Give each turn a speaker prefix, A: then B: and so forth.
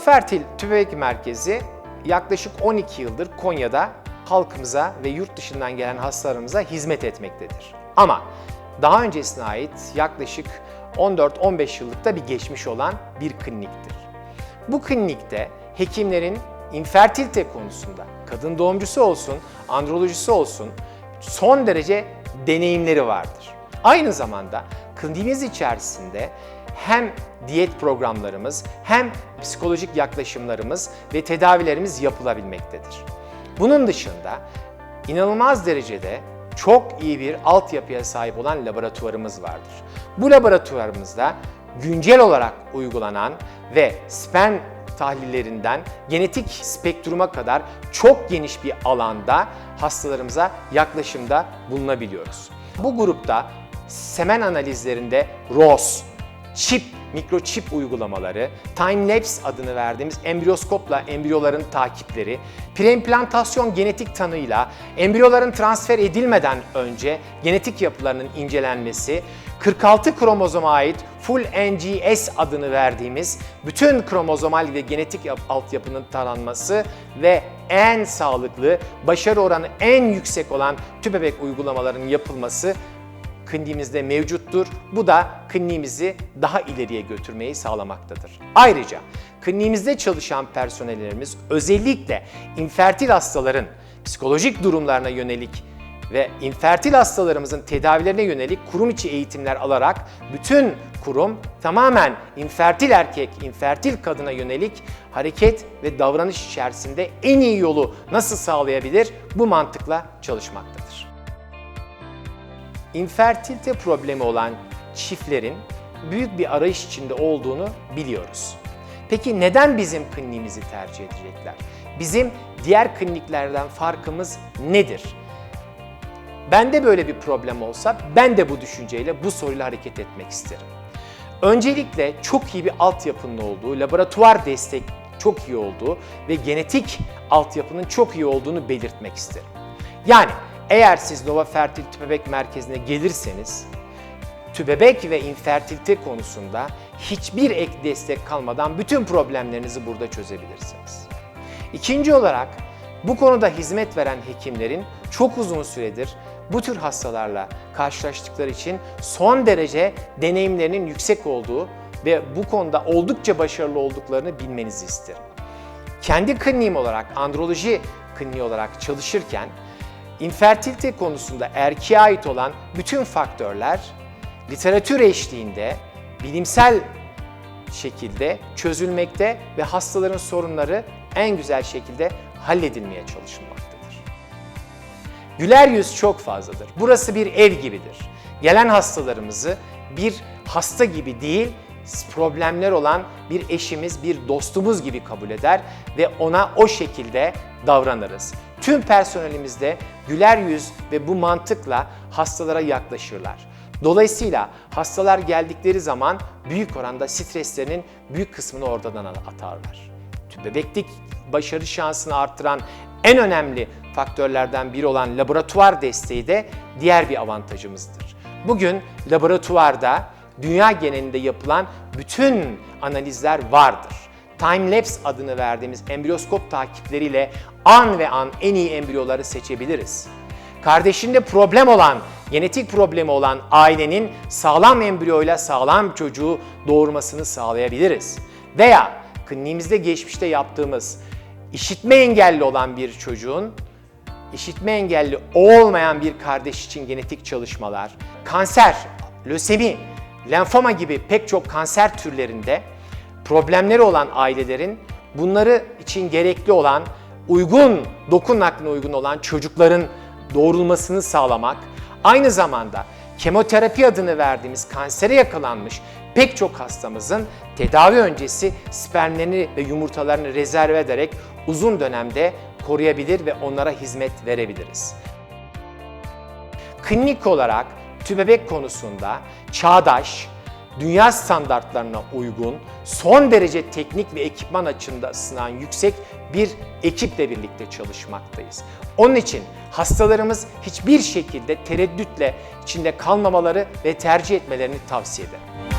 A: Fertil Tübebek Merkezi yaklaşık 12 yıldır Konya'da halkımıza ve yurt dışından gelen hastalarımıza hizmet etmektedir. Ama daha öncesine ait yaklaşık 14-15 yıllık da bir geçmiş olan bir kliniktir. Bu klinikte hekimlerin infertilite konusunda kadın doğumcusu olsun, androlojisi olsun son derece deneyimleri vardır. Aynı zamanda kliniğimiz içerisinde hem diyet programlarımız hem psikolojik yaklaşımlarımız ve tedavilerimiz yapılabilmektedir. Bunun dışında inanılmaz derecede çok iyi bir altyapıya sahip olan laboratuvarımız vardır. Bu laboratuvarımızda güncel olarak uygulanan ve sperm tahlillerinden genetik spektruma kadar çok geniş bir alanda hastalarımıza yaklaşımda bulunabiliyoruz. Bu grupta semen analizlerinde ROS, çip, mikroçip uygulamaları, time-lapse adını verdiğimiz embriyoskopla embriyoların takipleri, preimplantasyon genetik tanıyla embriyoların transfer edilmeden önce genetik yapılarının incelenmesi, 46 kromozoma ait full NGS adını verdiğimiz bütün kromozomal ve genetik yap- altyapının taranması ve en sağlıklı, başarı oranı en yüksek olan tübebek uygulamaların yapılması kliniğimizde mevcuttur. Bu da kliniğimizi daha ileriye götürmeyi sağlamaktadır. Ayrıca kliniğimizde çalışan personellerimiz özellikle infertil hastaların psikolojik durumlarına yönelik ve infertil hastalarımızın tedavilerine yönelik kurum içi eğitimler alarak bütün kurum tamamen infertil erkek, infertil kadına yönelik hareket ve davranış içerisinde en iyi yolu nasıl sağlayabilir bu mantıkla çalışmaktadır. İnfertilite problemi olan çiftlerin büyük bir arayış içinde olduğunu biliyoruz. Peki neden bizim kliniğimizi tercih edecekler? Bizim diğer kliniklerden farkımız nedir? Bende böyle bir problem olsa ben de bu düşünceyle bu soruyla hareket etmek isterim. Öncelikle çok iyi bir altyapının olduğu, laboratuvar destek çok iyi olduğu ve genetik altyapının çok iyi olduğunu belirtmek isterim. Yani eğer siz Nova Fertil Tübebek Merkezi'ne gelirseniz tübebek ve infertilite konusunda hiçbir ek destek kalmadan bütün problemlerinizi burada çözebilirsiniz. İkinci olarak bu konuda hizmet veren hekimlerin çok uzun süredir bu tür hastalarla karşılaştıkları için son derece deneyimlerinin yüksek olduğu ve bu konuda oldukça başarılı olduklarını bilmenizi isterim. Kendi kliniğim olarak, androloji kliniği olarak çalışırken infertilite konusunda erkeğe ait olan bütün faktörler literatür eşliğinde bilimsel şekilde çözülmekte ve hastaların sorunları en güzel şekilde halledilmeye çalışılmaktadır. Güler yüz çok fazladır. Burası bir ev gibidir. Gelen hastalarımızı bir hasta gibi değil, problemler olan bir eşimiz, bir dostumuz gibi kabul eder ve ona o şekilde davranırız. Tüm personelimiz de güler yüz ve bu mantıkla hastalara yaklaşırlar. Dolayısıyla hastalar geldikleri zaman büyük oranda streslerinin büyük kısmını oradan atarlar. Bebeklik başarı şansını arttıran en önemli faktörlerden biri olan laboratuvar desteği de diğer bir avantajımızdır. Bugün laboratuvarda dünya genelinde yapılan bütün analizler vardır. Time-lapse adını verdiğimiz embriyoskop takipleriyle an ve an en iyi embriyoları seçebiliriz. Kardeşinde problem olan, genetik problemi olan ailenin sağlam embriyoyla sağlam çocuğu doğurmasını sağlayabiliriz. Veya kliniğimizde geçmişte yaptığımız işitme engelli olan bir çocuğun işitme engelli olmayan bir kardeş için genetik çalışmalar, kanser, lösemi, lenfoma gibi pek çok kanser türlerinde problemleri olan ailelerin bunları için gerekli olan uygun, doku nakline uygun olan çocukların doğrulmasını sağlamak, aynı zamanda kemoterapi adını verdiğimiz kansere yakalanmış pek çok hastamızın tedavi öncesi spermlerini ve yumurtalarını rezerve ederek uzun dönemde koruyabilir ve onlara hizmet verebiliriz. Klinik olarak tübebek konusunda çağdaş, dünya standartlarına uygun, son derece teknik ve ekipman açısından yüksek bir ekiple birlikte çalışmaktayız. Onun için hastalarımız hiçbir şekilde tereddütle içinde kalmamaları ve tercih etmelerini tavsiye ederim.